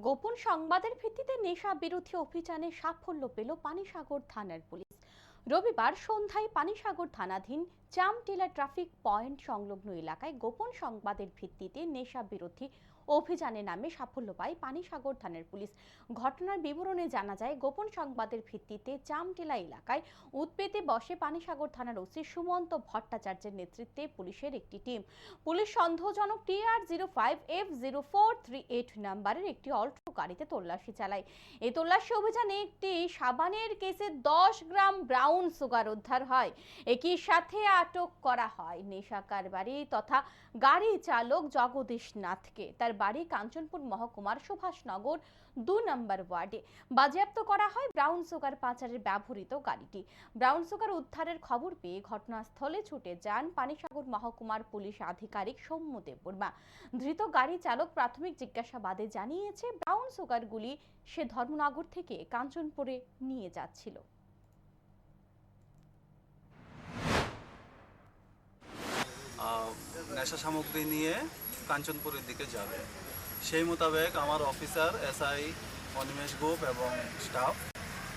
গোপন সংবাদের ভিত্তিতে নেশা বিরোধী অভিযানে সাফল্য পেল পানিসাগর থানার পুলিশ। রবিবার সন্ধ্যায় পানিসাগর থানাধীন চামটিলা ট্রাফিক পয়েন্ট সংলগ্ন এলাকায় গোপন সংবাদের ভিত্তিতে নেশা বিরোধী অভিযানে নামে সাফল্য পায় পানিসাগর থানার পুলিশ। ঘটনার বিবরণে জানা যায়, গোপন সংবাদের ভিত্তিতে চামটিলা এলাকায় উৎপেতে বসে পানিসাগর থানার ওসি সুমন্ত ভট্টাচার্যের নেতৃত্বে পুলিশের একটি টিম। পুলিশ সন্দেহজনক TR zero five F zero four three eight নাম্বারের একটি অল্টো গাড়িতে তল্লাশি চালায়। এই তল্লাশি অভিযানে একটি সাবানের কেসে দশ গ্রাম ব্রাউন সুগার উদ্ধার হয়। একই সাথে আটক করা হয় নেশা কারবারি তথা গাড়ি চালক জগদীশ নাথকে। তার বাড়ি কাঞ্চনপুর মহকুমার সুভাষনগর দু নম্বর ওয়ার্ডে। বাজেয়াপ্ত করা হয় ব্রাউন সুগার পাচারের ব্যবহৃত গাড়িটি। ব্রাউন সুগার উদ্ধারের খবর পেয়ে ঘটনাস্থলে ছুটে যান পানিসাগর মহকুমার পুলিশ আধিকারিক সৌম্য দেববর্মা। ধৃত গাড়ি চালক প্রাথমিক জিজ্ঞাসাবাদে জানিয়েছে, ব্রাউন সুগারগুলি সে ধর্মনগর থেকে কাঞ্চনপুরে নিয়ে যাচ্ছিল। নেশা সামগ্রী নিয়ে কাঞ্চনপুরের দিকে যাবে। সেই মোতাবেক আমার অফিসার, এসআই অনিমেষ গোপ এবং স্টাফ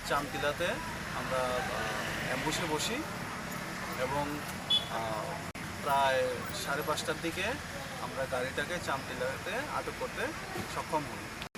চামকিলাতে আমরা অ্যাম্বুসে বসি এবং প্রায় সাড়ে পাঁচটার দিকে আমরা গাড়িটাকে চামটিলাতে আটক করতে সক্ষম হই।